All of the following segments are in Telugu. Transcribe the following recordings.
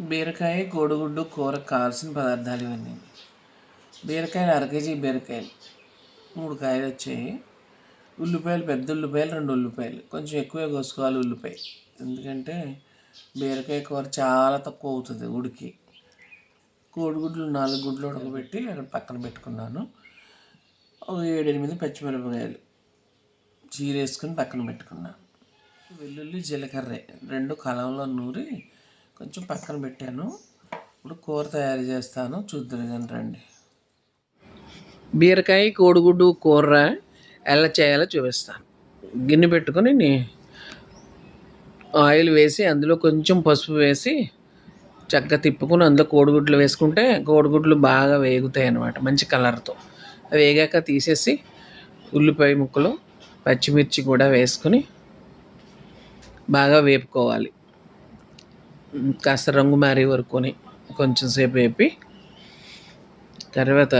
బీరకాయ కోడిగుడ్డు కూర కావాల్సిన పదార్థాలు ఇవన్నీ. బీరకాయలు అర కేజీ బీరకాయలు. మూడు కాయలు వచ్చాయి. ఉల్లిపాయలు పెద్ద ఉల్లిపాయలు రెండు ఉల్లిపాయలు. కొంచెం ఎక్కువే కోసుకోవాలి ఉల్లిపాయ. ఎందుకంటే బీరకాయ కూర చాలా తక్కువ అవుతుంది ఉడికి. కోడిగుడ్లు నాలుగు గుడ్లు ఉడకబెట్టి అక్కడ పక్కన పెట్టుకున్నాను. ఒక ఏడెనిమిది పచ్చిమిరపకాయలు చీరేసుకుని పక్కన పెట్టుకున్నాను. వెల్లుల్లి జీలకర్ర రెండు కలంలో నూరి కొంచెం పక్కన పెట్టాను. ఇప్పుడు కూర తయారు చేస్తాను. చూద్దరు కానీ రండి. బీరకాయ కోడిగుడ్డు కూర ఎలా చేయాలో చూపిస్తాను. గిన్నె పెట్టుకొని ఆయిల్ వేసి అందులో కొంచెం పసుపు వేసి చక్కగా తిప్పుకొని అందులో కోడిగుడ్లు వేసుకుంటే కోడిగుడ్లు బాగా వేగుతాయి అన్నమాట మంచి కలర్తో. అవి వేగాక తీసేసి ఉల్లిపాయ ముక్కలు పచ్చిమిర్చి కూడా వేసుకొని బాగా వేపుకోవాలి. కాస్త రంగు మారే వరకుని కొంచెం సేపు వేపి తర్వాత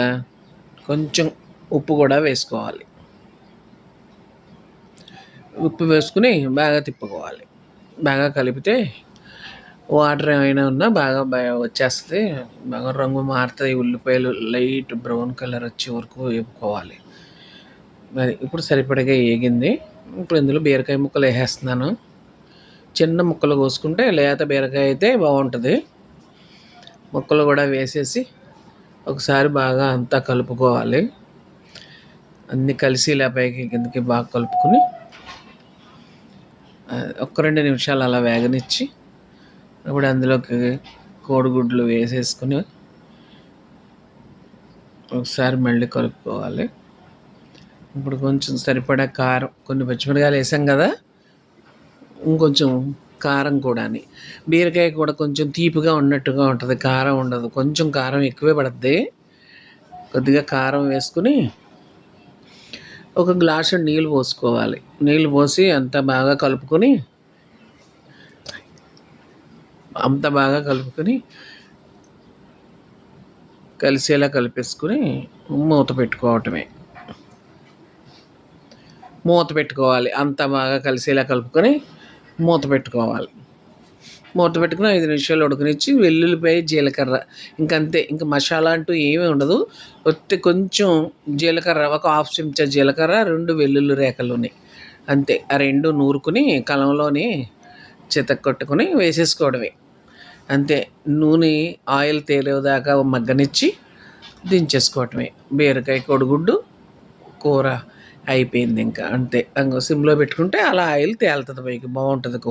కొంచెం ఉప్పు కూడా వేసుకోవాలి. ఉప్పు వేసుకుని బాగా తిప్పుకోవాలి. బాగా కలిపితే వాటర్ ఏమైనా ఉన్నా బాగా బాగా వచ్చేస్తుంది బాగా రంగు మారుతుంది ఉల్లిపాయలు లైట్ బ్రౌన్ కలర్ వచ్చే వరకు వేపుకోవాలి. మరి ఇప్పుడు సరిపడగా వేగింది. ఇప్పుడు ఇందులో బీరకాయ ముక్కలు వేసేస్తున్నాను. చిన్న ముక్కలు కోసుకుంటే లేత బీరకాయ అయితే బాగుంటుంది. ముక్కలు కూడా వేసేసి ఒకసారి బాగా అంతా కలుపుకోవాలి. అన్నీ కలిసి ఇలా పైకి కిందకి బాగా కలుపుకొని ఒక్క రెండు నిమిషాలు అలా వేగనిచ్చి ఇప్పుడు అందులోకి కోడిగుడ్లు వేసేసుకుని ఒకసారి మళ్ళీ కలుపుకోవాలి. ఇప్పుడు కొంచెం సరిపడా కారం కొన్ని పచ్చిమిరకాయలు వేసాం కదా ఇంకొంచెం కారం కూడాని. బీరకాయ కూడా కొంచెం తీపిగా ఉన్నట్టుగా ఉంటుంది. కారం ఉండదు. కొంచెం కారం ఎక్కువే పడుద్ది. కొద్దిగా కారం వేసుకుని ఒక గ్లాసు నీళ్ళు పోసుకోవాలి. నీళ్ళు పోసి అంత బాగా కలుపుకొని అంత బాగా కలుపుకొని కలిసేలా కలిపేసుకుని మూత పెట్టుకోవటమే. మూత పెట్టుకోవాలి. అంత బాగా కలిసేలా కలుపుకొని మూత పెట్టుకోవాలి. మూత పెట్టుకుని ఐదు నిమిషాలు ఉడకనిచ్చి వెల్లుల్లిపాయ జీలకర్ర ఇంకంతే. ఇంకా మసాలా అంటూ ఏమీ ఉండదు. ఒత్తి కొంచెం జీలకర్ర ఒక హాఫ్ చెంచా జీలకర్ర రెండు వెల్లుల్లి రేఖలు ఉన్నాయి. అంతే. ఆ రెండు నూరుకుని కలంలోని చితక్ కొట్టుకుని వేసేసుకోవడమే. అంతే. నూనె ఆయిల్ తేలేదాకా మగ్గనిచ్చి దించేసుకోవటమే బీరకాయ కొడిగుడ్డు కూర అయిపోయింది ఇంకా. అంతే. ఇంకో సిమ్లో పెట్టుకుంటే అలా ఆయిల్ తేలుతుంది పైకి. బాగుంటుంది కూర